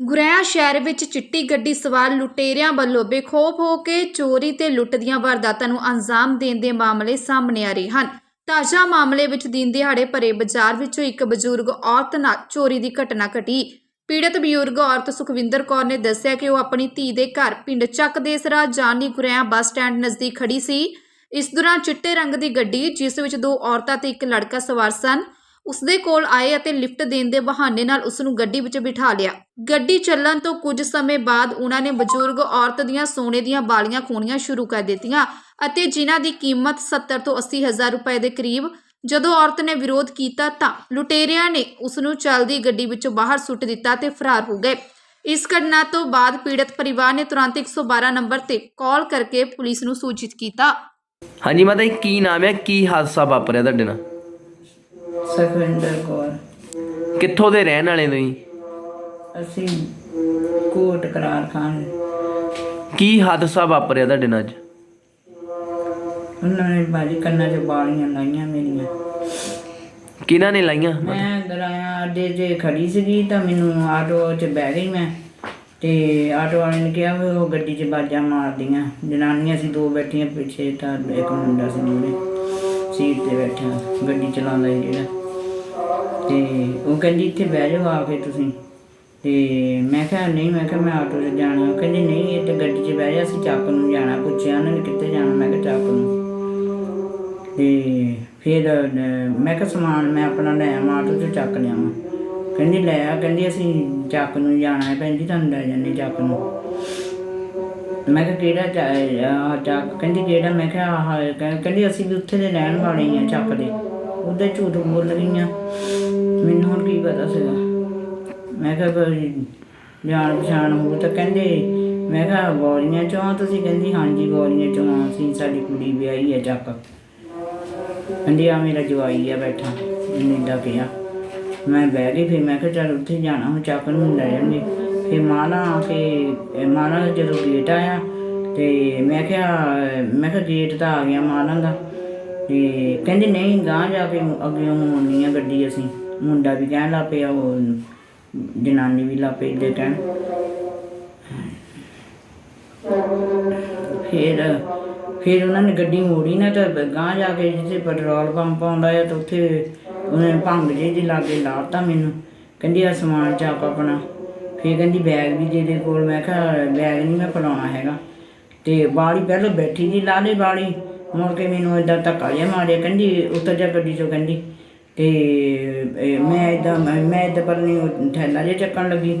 ਗੁਰੇਆ ਸ਼ਹਿਰ ਵਿੱਚ ਚਿੱਟੀ ਗੱਡੀ ਸਵਾਰ ਲੁਟੇਰਿਆਂ ਵੱਲੋਂ ਬੇਖੌਫ ਹੋ ਕੇ ਚੋਰੀ ਤੇ ਲੁੱਟ ਦੀਆਂ ਵਾਰਦਾਤਾਂ ਨੂੰ ਅੰਜਾਮ ਦੇਣ ਦੇ ਮਾਮਲੇ ਸਾਹਮਣੇ ਆ ਰਹੇ ਹਨ। ਤਾਜ਼ਾ ਮਾਮਲੇ ਵਿੱਚ ਦਿਨ ਦਿਹਾੜੇ ਭਰੇ ਬਾਜ਼ਾਰ ਵਿੱਚੋਂ ਇੱਕ ਬਜ਼ੁਰਗ ਔਰਤ ਨਾਲ ਚੋਰੀ ਦੀ ਘਟਨਾ ਘਟੀ। ਪੀੜਤ ਬਜ਼ੁਰਗ ਔਰਤ ਸੁਖਵਿੰਦਰ ਕੌਰ ਨੇ ਦੱਸਿਆ ਕਿ ਉਹ ਆਪਣੀ ਧੀ ਦੇ ਘਰ ਪਿੰਡ ਚੱਕ ਦੇਸਰਾ ਜਾਣ ਗੁਰੇਆ ਬੱਸ ਸਟੈਂਡ ਨਜ਼ਦੀਕ ਖੜੀ ਸੀ। ਇਸ ਦੌਰਾਨ ਚਿੱਟੇ ਰੰਗ ਦੀ ਗੱਡੀ, ਜਿਸ ਵਿੱਚ ਦੋ ਔਰਤਾਂ ਤੇ ਇੱਕ ਲੜਕਾ ਸਵਾਰ ਸਨ ਉਸਦੇ ਕੋਲ ਆਏ ਅਤੇ ਲਿਫਟ ਦੇਣ ਦੇ ਬਹਾਨੇ ਨਾਲ ਉਸ ਨੂੰ ਗੱਡੀ ਵਿੱਚ ਬਿਠਾ ਲਿਆ। ਗੱਡੀ ਚੱਲਣ ਤੋਂ ਕੁਝ ਸਮੇਂ ਬਾਅਦ ਉਹਨਾਂ ਨੇ ਬਜ਼ੁਰਗ ਔਰਤ ਦੀਆਂ ਸੋਨੇ ਦੀਆਂ ਬਾਲੀਆਂ ਖੋਣੀਆਂ ਸ਼ੁਰੂ ਕਰ ਦਿੱਤੀਆਂ ਅਤੇ ਜਿਨ੍ਹਾਂ ਦੀ ਕੀਮਤ 70 ਤੋਂ 80 ਹਜ਼ਾਰ ਰੁਪਏ ਦੇ ਕਰੀਬ ਜਦੋਂ ਔਰਤ ਨੇ ਵਿਰੋਧ ਕੀਤਾ ਤਾਂ ਲੁਟੇਰਿਆਂ ਨੇ ਉਸ ਨੂੰ ਚੱਲਦੀ ਗੱਡੀ ਵਿੱਚੋਂ ਬਾਹਰ ਸੁੱਟ ਦਿੱਤਾ ਤੇ ਫਰਾਰ ਹੋ ਗਏ। ਇਸ ਘਟਨਾ ਤੋਂ ਬਾਅਦ ਪੀੜਤ ਪਰਿਵਾਰ ਨੇ ਤੁਰੰਤ 112 ਨੰਬਰ ਤੇ ਕਾਲ ਕਰਕੇ ਪੁਲਿਸ ਨੂੰ ਸੂਚਿਤ ਕੀਤਾ। ਹਾਂਜੀ ਮਾਤਾ ਜੀ, ਕੀ ਨਾਮ ਹੈ? ਕੀ ਹਾਦਸਾ ਵਾਪਰਿਆ ਤੁਹਾਡੇ ਨਾਲ? ਸੁਖਵਿੰਦਰ ਕੌਰ। ਕਿੱਥੋਂ ਦੇ ਰਹਿਣ ਵਾਲੇ ਤੁਸੀਂ? ਅਸੀਂ ਕੋਟ ਕਰਾਰ ਖਾਨ ਕੀ ਹਾਦਸਾ ਵਾਪਰਿਆ ਤੁਹਾਡੇ ਨਾਲ ਅੱਜ? ਉਹਨਾਂ ਨੇ ਬਾਜੀ ਕੰਨਾਂ 'ਚ ਬਾਲੀਆਂ ਲਾਈਆਂ ਮੇਰੀਆਂ। ਕਿਹਨਾਂ ਨੇ ਲਾਈਆਂ? ਮੈਂ ਅੰਦਰ ਆਇਆ ਅੱਡੇ 'ਚ ਖੜੀ ਸੀਗੀ ਤਾਂ ਮੈਨੂੰ ਆਟੋ 'ਚ ਬਹਿ ਗਈ ਮੈਂ। ਤੇ ਆਟੋ ਵਾਲੇ ਨੇ ਕਿਹਾ ਵੀ ਉਹ ਗੱਡੀ 'ਚ ਬਾਜਾਂ ਮਾਰਦੀਆਂ। ਜਨਾਨੀਆਂ ਸੀ ਦੋ ਬੈਠੀਆਂ ਪਿੱਛੇ ਤਾਂ ਇੱਕ ਮੁੰਡਾ ਸੀ ਜਿਹੜੇ ਸੀਟ ਤੇ ਬੈਠਾ ਗੱਡੀ ਚਲਾਉਂਦਾ ਸੀ ਜਿਹੜਾ। ਤੇ ਉਹ ਕਹਿੰਦੀ ਇੱਥੇ ਬਹਿ ਜਾਓ ਆ ਕੇ ਤੁਸੀਂ। ਤੇ ਮੈਂ ਕਿਹਾ, ਨਹੀਂ, ਮੈਂ ਕਿਹਾ ਮੈਂ ਆਟੋ 'ਚ ਜਾਣਾ। ਕਹਿੰਦੀ, ਨਹੀਂ, ਇਹ ਤੇ ਗੱਡੀ 'ਚ ਬਹਿ ਜਾ, ਅਸੀਂ ਚੱਕ ਨੂੰ ਜਾਣਾ। ਪੁੱਛਿਆ ਉਹਨਾਂ ਨੇ ਕਿੱਥੇ ਜਾਣਾ? ਮੈਂ ਕਿਹਾ ਚੱਕ ਨੂੰ। ਤੇ ਫਿਰ ਮੈਂ ਕਿਹਾ ਸਮਾਨ ਮੈਂ ਆਪਣਾ ਲੈ ਆਵਾਂ, ਆਟੋ 'ਚ ਚੱਕ ਲਿਆਵਾਂ। ਕਹਿੰਦੀ, ਲੈ ਆ। ਕਹਿੰਦੀ, ਅਸੀਂ ਚੱਕ ਨੂੰ ਜਾਣਾ ਹੈ ਭੈਣ ਜੀ, ਤੁਹਾਨੂੰ ਲੈ ਜਾਂਦੇ ਚੱਕ ਨੂੰ। ਮੈਂ ਕਿਹਾ, ਕਿਹੜਾ ਚਾ- ਆਹ ਚੱਕ, ਕਹਿੰਦੀ, ਕਿਹੜਾ? ਮੈਂ ਕਿਹਾ, ਆਹ ਕਹਿ- ਕਹਿੰਦੀ, ਅਸੀਂ ਵੀ ਉੱਥੇ ਦੇ ਰਹਿਣ ਵਾਲੇ ਹੀ ਆ ਚੱਕ ਦੇ। ਉਹਦੇ ਝੂਠ ਬੋਲ ਰਹੀਆਂ ਮੈਨੂੰ ਹੁਣ ਕੀ ਪਤਾ ਸੀਗਾ। ਮੈਂ ਕਿਹਾ ਕੋਈ ਜਾਣ ਪਛਾਣ ਹੋ ਤਾਂ ਕਹਿੰਦੇ, ਮੈਂ ਕਿਹਾ ਬੋਲੀਆਂ ਚੋਂ ਤੁਸੀਂ? ਕਹਿੰਦੀ, ਹਾਂਜੀ ਬੋਲੀਆਂ ਚੋਂ ਅਸੀਂ, ਸਾਡੀ ਕੁੜੀ ਵਿਆਹੀ ਹੈ ਚੱਕ। ਕਹਿੰਦੀ ਆ ਮੇਰਾ ਜਵਾਈ ਆ ਬੈਠਾ ਇਹਨੇ ਏਦਾਂ ਪਿਆ ਮੈਂ ਬਹਿ ਗਈ, ਫਿਰ ਮੈਂ ਕਿਹਾ, ਚੱਲ ਉੱਥੇ ਜਾਣਾ, ਹੁਣ ਚੱਕ ਨੂੰ ਲੈ ਜਾਣਗੇ ਫਿਰ ਮਾਨਾ ਆ ਕੇ, ਇਹ ਦਾ ਜਦੋਂ ਗੇਟ ਆਇਆ, ਤੇ ਮੈਂ ਕਿਹਾ ਮੈਂ ਕਿਹਾ ਗੇਟ ਤਾਂ ਆ ਗਿਆ ਮਾਨਾ ਦਾ। ਤੇ ਕਹਿੰਦੀ ਨਹੀਂ ਗਾਂ ਜਾ ਕੇ ਅੱਗੇ ਹੋਣੀ ਆ ਗੱਡੀ ਅਸੀਂ। ਮੁੰਡਾ ਵੀ ਕਹਿਣ ਲੱਗ ਪਿਆ, ਉਹ ਜਨਾਨੀ ਵੀ ਲੱਗ ਪਈ ਦੇ ਕਹਿਣ ਫਿਰ ਫਿਰ ਉਹਨਾਂ ਨੇ ਗੱਡੀ ਮੋੜੀ ਨਾ ਤਾਂ ਗਾਂ ਜਾ ਕੇ ਜਿੱਥੇ ਪੈਟਰੋਲ ਪੰਪ ਆਉਂਦਾ ਹੈ ਤਾਂ ਉੱਥੇ ਉਹਨੇ ਭੰਗ ਜੇ ਦੇ ਲਾਗੇ ਲਾਤਾ ਮੈਨੂੰ। ਕਹਿੰਦੀ ਆ ਸਮਾਨ ਚਾਪ ਆਪਣਾ। ਫਿਰ ਕਹਿੰਦੀ ਬੈਗ ਵੀ ਦੇ ਕੋਲ। ਮੈਂ ਕਿਹਾ ਬੈਗ ਨਹੀਂ ਮੈਂ ਪਲਾਉਣਾ ਹੈਗਾ। ਤੇ ਬਾੜੀ ਪਹਿਲਾਂ ਬੈਠੀ ਦੀ ਲਾ ਲਈ ਬਾੜੀ ਮੁੜ ਕੇ ਮੈਨੂੰ ਏਦਾਂ ਧੱਕਾ ਜਿਹਾ ਮਾਰਿਆ, ਕਹਿੰਦੀ ਉੱਤਰ ਜਾ ਗੱਡੀ ਚੋਂ ਕਹਿੰਦੀ, ਤੇ ਇਹ ਮੈਂ ਇਦਾਂ ਮੈਂ ਇਦਾਂ ਪਰ ਨਹੀਂ ਥੈਲਾ ਜਿਹਾ ਚੱਕਣ ਲੱਗੀ,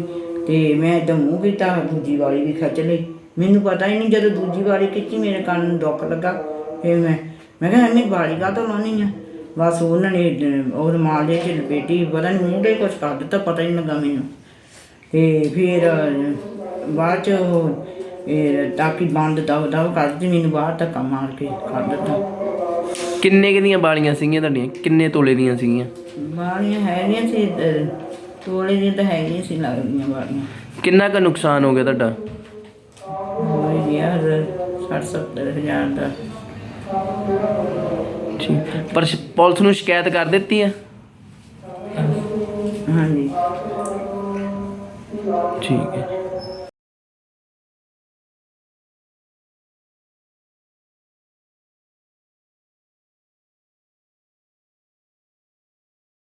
ਤੇ ਮੈਂ ਇਦਾਂ ਮੂੰਹ ਕੀਤਾ, ਦੂਜੀ ਵਾਲੀ ਵੀ ਖਿੱਚ ਲਈ। ਮੈਨੂੰ ਪਤਾ ਹੀ ਨਹੀਂ ਜਦੋਂ ਦੂਜੀ ਵਾਲੀ ਖਿੱਚੀ, ਮੇਰੇ ਕੰਨ ਨੂੰ ਦੁੱਖ ਲੱਗਾ, ਫਿਰ ਮੈਂ ਮੈਂ ਕਿਹਾ, ਇੰਨੀ ਵਾਲੀ ਕਾ ਤੋਂ ਲਾਉਣੀ ਆ? ਬਸ ਉਹਨਾਂ ਨੇ, ਉਹ ਰੁਮਾਲ ਦੇ ਚ ਲਪੇਟੀ, ਪਤਾ ਨਹੀਂ ਮੂੰਹ ਦੇ ਕੁਝ ਕਰ ਦਿੱਤਾ, ਪਤਾ ਹੀ ਨਹੀਂ ਲੱਗਾ ਮੈਨੂੰ। ਤੇ ਫਿਰ, ਬਾਅਦ ਚ ਉਹ ਇਹ ਟਾਕੀ ਬੰਦ ਦਵ ਦਵ ਕਰ ਦਿੱਤੀ ਮੈਨੂੰ ਬਾਹਰ ਧੱਕਾ ਮਾਰ ਕੇ ਦਿੱਤਾ। ਕਿੰਨੇ ਦੀਆਂ ਬਾਲੀਆਂ ਸੀਗੀਆਂ ਤੁਹਾਡੀਆਂ? ਕਿੰਨੇ ਤੋਲੇ ਦੀਆਂ ਸੀਗੀਆਂ? ਬਾਲੀਆਂ ਹੈਗੀਆਂ ਸੀ ਅਹ, ਤੋਲੇ ਦੀਆਂ ਤਾਂ ਹੈਗੀਆਂ ਸੀ ਲੱਗਦੀਆਂ ਬਾਲੀਆਂ। ਕਿੰਨਾ ਕੁ ਨੁਕਸਾਨ ਹੋ ਗਿਆ ਤੁਹਾਡਾ? ਹੋਈ ਗਿਆ 60 70 ਹਜ਼ਾਰ ਦਾ। ਠੀਕ। ਪਰ ਸ਼- ਪੁਲਿਸ ਨੂੰ ਸ਼ਿਕਾਇਤ ਕਰ ਦਿੱਤੀ ਹੈ ਹਾਂਜੀ। ਠੀਕ ਹੈ।